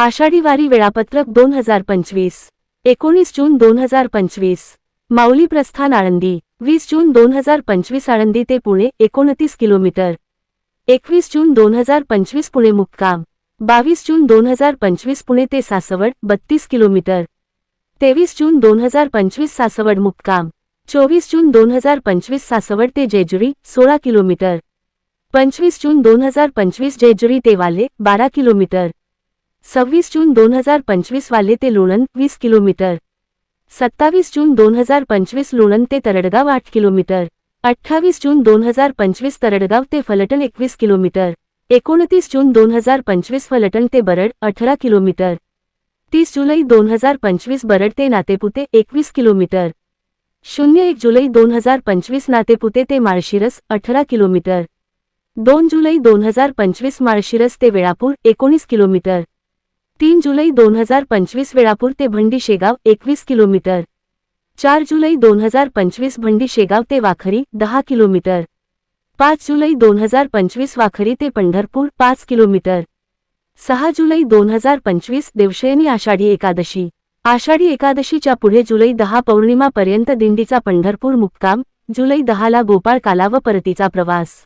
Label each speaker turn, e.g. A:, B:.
A: आषाढी वारी वेळापत्रक दोन हजार पंचवीस. एकोणीस जून दोन हजार पंचवीस. माऊली प्रस्थान आळंदी. वीस जून दोन हजार पंचवीस आळंदी ते पुणे एकोणतीस किलोमीटर. एकवीस जून दोन हजार पंचवीस पुणे मुक्काम. बावीस जून दोन हजार पंचवीस पुणे ते सासवड बत्तीस किलोमीटर. तेवीस जून दोन हजार पंचवीस सासवड मुक्काम. चोवीस जून दोन हजार पंचवीस सासवड ते जेजुरी सोळा किलोमीटर. पंचवीस जून दोन हजार पंचवीस जेजुरी ते वाले बारा किलोमीटर. सव्वीस जून दोन हजार पंचवीस वाले ते लोणंद वीस किलोमीटर. सत्तावीस जून दोन हजार पंचवीस लोणंद ते तरडगाव आठ किलोमीटर. अठ्ठावीस जून दोन हजार पंचवीस तरडगाव ते फलटण एकवीस किलोमीटर. एकोणतीस जून दोन हजार पंचवीस फलटण ते बरड अठरा किलोमीटर. तीस जुलै दोन हजार पंचवीस बरड ते नातेपुते एकवीस किलोमीटर. शून्य एक जुलै दोन हजार पंचवीस नातेपुते ते माळशिरस अठरा किलोमीटर. दोन जुलै दोन हजार पंचवीस माळशिरस ते वेळापूर एकोणीस किलोमीटर. तीन जुलै दोन हजार पंचवीस वेळापूर ते भंडी शेगाव एकवीस किलोमीटर. चार जुलै दोन हजार पंचवीस भंडी शेगाव ते वाखरी दहा किलोमीटर. पाच जुलै दोन हजार पंचवीस वाखरी ते पंढरपूर पाच किलोमीटर. सहा जुलै दोन हजार पंचवीस देवशयनी आषाढी एकादशी. आषाढी एकादशीच्या पुढे जुलै दहा पौर्णिमापर्यंत दिंडीचा पंढरपूर मुक्काम जुलै दहाला गोपाळ काला व परतीचा प्रवास.